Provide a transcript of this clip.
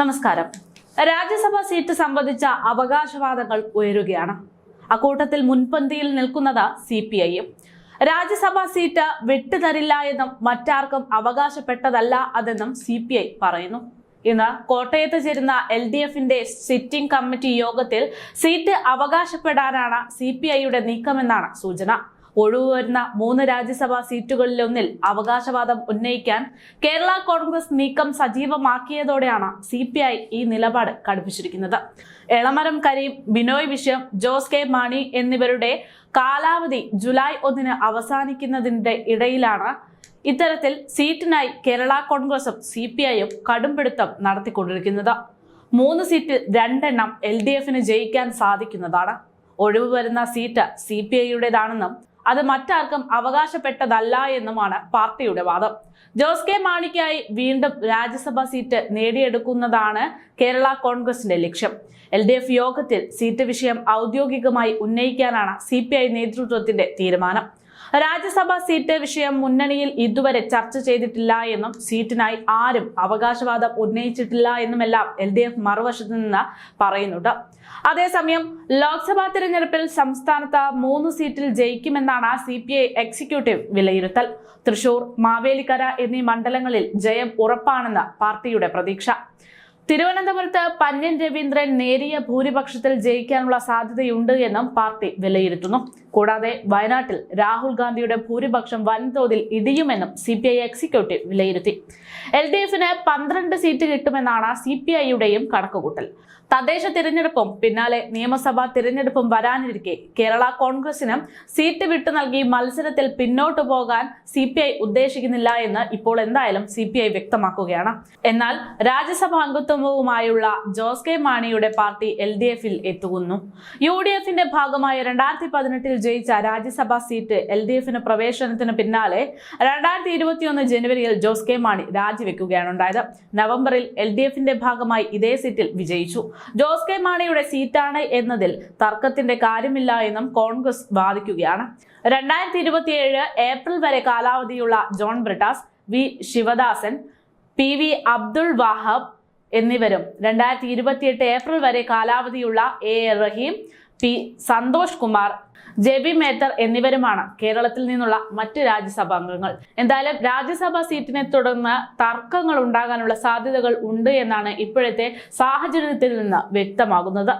നമസ്കാരം. രാജ്യസഭാ സീറ്റ് സംബന്ധിച്ച അവകാശവാദങ്ങൾ ഉയരുകയാണ്. അക്കൂട്ടത്തിൽ മുൻപന്തിയിൽ നിൽക്കുന്നത് സി പി ഐയും രാജ്യസഭാ സീറ്റ് വിട്ടുതരില്ല എന്നും മറ്റാർക്കും അവകാശപ്പെട്ടതല്ല അതെന്നും സി പി ഐ പറയുന്നു. ഇന്ന് കോട്ടയത്ത് ചേരുന്ന എൽ ഡി എഫിന്റെ സിറ്റിംഗ് കമ്മിറ്റി യോഗത്തിൽ സീറ്റ് അവകാശപ്പെടാനാണ് സി പി ഐയുടെ നീക്കമെന്നാണ് സൂചന. ഒഴിവ് വരുന്ന മൂന്ന് രാജ്യസഭാ സീറ്റുകളിലൊന്നിൽ അവകാശവാദം ഉന്നയിക്കാൻ കേരള കോൺഗ്രസ് നീക്കം സജീവമാക്കിയതോടെയാണ് സി പി ഐ ഈ നിലപാട് കടുപ്പിച്ചിരിക്കുന്നത്. എളമരം കരീം ബിനോയ് വിശ്വം ജോസ് കെ മാണി എന്നിവരുടെ കാലാവധി ജൂലൈ ഒന്നിന് അവസാനിക്കുന്നതിന്റെ ഇടയിലാണ് ഇത്തരത്തിൽ സീറ്റിനായി കേരള കോൺഗ്രസും സി പി ഐയും കടുംപിടുത്തം നടത്തിക്കൊണ്ടിരിക്കുന്നത്. മൂന്ന് സീറ്റിൽ രണ്ടെണ്ണം എൽ ഡി എഫിന് ജയിക്കാൻ സാധിക്കുന്നതാണ്. ഒഴിവ് വരുന്ന സീറ്റ് സി പി ഐയുടേതാണെന്നും അത് മറ്റാർക്കും അവകാശപ്പെട്ടതല്ല എന്നുമാണ് പാർട്ടിയുടെ വാദം. ജോസ് കെ മാണിക്കായി വീണ്ടും രാജ്യസഭാ സീറ്റ് നേടിയെടുക്കുന്നതാണ് കേരള കോൺഗ്രസിന്റെ ലക്ഷ്യം. എൽ ഡി എഫ് യോഗത്തിൽ സീറ്റ് വിഷയം ഔദ്യോഗികമായി ഉന്നയിക്കാനാണ് സി പി ഐ നേതൃത്വത്തിന്റെ തീരുമാനം. രാജ്യസഭാ സീറ്റ് വിഷയം മുന്നണിയിൽ ഇതുവരെ ചർച്ച ചെയ്തിട്ടില്ല എന്നും സീറ്റിനായി ആരും അവകാശവാദം ഉന്നയിച്ചിട്ടില്ല എന്നുമെല്ലാം എൽ ഡി എഫ് മറുവശത്ത് നിന്ന് പറയുന്നുണ്ട്. അതേസമയം ലോക്സഭാ തിരഞ്ഞെടുപ്പിൽ സംസ്ഥാനത്ത് മൂന്ന് സീറ്റിൽ ജയിക്കുമെന്നാണ് സി പി ഐ എക്സിക്യൂട്ടീവ് വിലയിരുത്തൽ. തൃശൂർ മാവേലിക്കര എന്നീ മണ്ഡലങ്ങളിൽ ജയം ഉറപ്പാണെന്ന് പാർട്ടിയുടെ പ്രതീക്ഷ. തിരുവനന്തപുരത്ത് പന്യൻ രവീന്ദ്രൻ നേരിയ ഭൂരിപക്ഷത്തിൽ ജയിക്കാനുള്ള സാധ്യതയുണ്ട് എന്നും പാർട്ടി വിലയിരുത്തുന്നു. കൂടാതെ വയനാട്ടിൽ രാഹുൽ ഗാന്ധിയുടെ ഭൂരിപക്ഷം വൻതോതിൽ ഇടിയുമെന്നും സി പി ഐ എക്സിക്യൂട്ടീവ് വിലയിരുത്തി. എൽ ഡി എഫിന് പന്ത്രണ്ട് സീറ്റ് കിട്ടുമെന്നാണ് സി പി ഐയുടെയും കണക്കുകൂട്ടൽ. തദ്ദേശ തിരഞ്ഞെടുപ്പും പിന്നാലെ നിയമസഭാ തിരഞ്ഞെടുപ്പും വരാനിരിക്കെ കേരള കോൺഗ്രസിന് സീറ്റ് വിട്ടു നൽകി മത്സരത്തിൽ പിന്നോട്ടു പോകാൻ സി പി ഐ ഉദ്ദേശിക്കുന്നില്ല എന്ന് ഇപ്പോൾ എന്തായാലും സി പി ഐ വ്യക്തമാക്കുകയാണ്. എന്നാൽ രാജ്യസഭാ അംഗത്വവുമായുള്ള ജോസ് കെ മാണിയുടെ പാർട്ടി എൽ ഡി എഫിൽ എത്തുന്നു. യു ഡി എഫിന്റെ ഭാഗമായ രണ്ടായിരത്തി പതിനെട്ടിൽ ജയിച്ച രാജ്യസഭാ സീറ്റ് എൽ ഡി എഫിന് പ്രവേശനത്തിന് പിന്നാലെ രണ്ടായിരത്തി ഇരുപത്തിയൊന്ന് ജനുവരിയിൽ ജോസ് കെ മാണി രാജിവെക്കുകയാണ് ഉണ്ടായത്. നവംബറിൽ എൽ ഡി എഫിന്റെ ഭാഗമായി ഇതേ സീറ്റിൽ വിജയിച്ചു. ജോസ് കെ മാണിയുടെ സീറ്റാണ് എന്നതിൽ തർക്കത്തിന്റെ കാര്യമില്ല എന്നും കോൺഗ്രസ് വാദിക്കുകയാണ്. രണ്ടായിരത്തി ഇരുപത്തിയേഴ് ഏപ്രിൽ വരെ കാലാവധിയുള്ള John Brittas V Sivadasan P V Abdul Wahab എന്നിവരും രണ്ടായിരത്തി ഇരുപത്തിയെട്ട് ഏപ്രിൽ വരെ കാലാവധിയുള്ള A Rahim P Santhosh Kumar Jebi Mather എന്നിവരുമാണ് കേരളത്തിൽ നിന്നുള്ള മറ്റ് രാജ്യസഭാ അംഗങ്ങൾ. എന്തായാലും രാജ്യസഭാ സീറ്റിനെ തുടർന്ന് തർക്കങ്ങൾ ഉണ്ടാകാനുള്ള സാധ്യതകൾ ഉണ്ട് എന്നാണ് ഇപ്പോഴത്തെ സാഹചര്യത്തിൽ നിന്ന് വ്യക്തമാകുന്നത്.